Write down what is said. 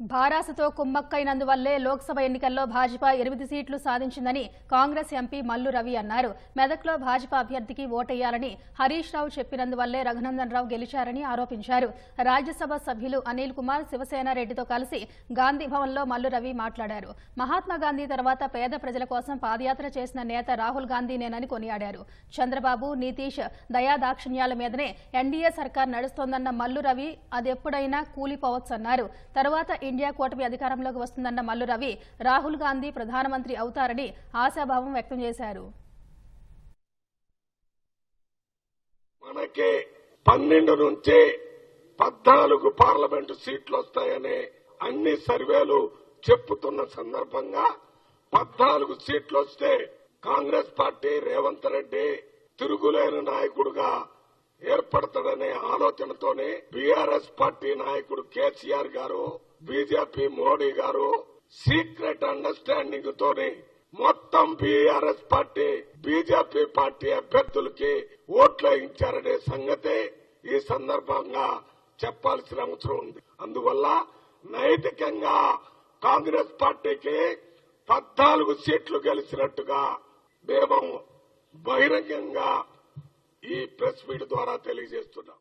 భారాసతో కుమ్మక్కైనందువల్లే లోక్సభ ఎన్నికల్లో భాజపా ఎనిమిది సీట్లు సాధించిందని కాంగ్రెస్ ఎంపీ మల్లు రవి అన్నారు. మెదక్లో భాజపా అభ్యర్థికి ఓటేయాలని హరీష్ రావు చెప్పినందువల్లే రఘునందన్ రావు గెలిచారని ఆరోపించారు. రాజ్యసభ సభ్యులు అనిల్ కుమార్ శివసేన రెడ్డితో కలిసి గాంధీ భవన్లో మల్లు రవి మాట్లాడారు. మహాత్మా గాంధీ తర్వాత పేద ప్రజల కోసం పాదయాత్ర చేసిన నేత రాహుల్ గాంధీనేనని కొనియాడారు. చంద్రబాబు నితీష్ దయాదాక్షిణ్యాల మీదనే ఎన్డీఏ సర్కార్ నడుస్తోందన్న మల్లు రవి అదెప్పుడైనా కూలిపోవచ్చన్నారు. తర్వాత ఇండియా కూటమి అధికారంలోకి వస్తుందన్న మల్లు రవి రాహుల్ గాంధీ ప్రధానమంత్రి అవుతారని ఆశాభావం వ్యక్తం చేశారు. మనకి పన్నెండు నుంచి పద్నాలుగు పార్లమెంటు సీట్లు వస్తాయని అన్ని సర్వేలు చెప్పుతున్న సందర్భంగా పద్నాలుగు సీట్లు వస్తే కాంగ్రెస్ పార్టీ రేవంత్ రెడ్డి తిరుగులేని నాయకుడుగా ఏర్పడతాడనే ఆలోచనతోనే బీఆర్ఎస్ పార్టీ నాయకుడు కేసీఆర్ గారు బీజేపీ మోడీ గారు సీక్రెట్ అండర్స్టాండింగ్ తోని మొత్తం బీఆర్ఎస్ పార్టీ బీజేపీ పార్టీ అభ్యర్థులకి ఓట్లు ఇచ్చారనే సంగతి ఈ సందర్భంగా చెప్పాల్సిన అవసరం ఉంది. అందువల్ల నైతికంగా కాంగ్రెస్ పార్టీకి పద్నాలుగు సీట్లు గెలిచినట్టుగా మేము బహిరంగంగా ఈ ప్రెస్ మీట్ ద్వారా తెలియజేస్తున్నాం.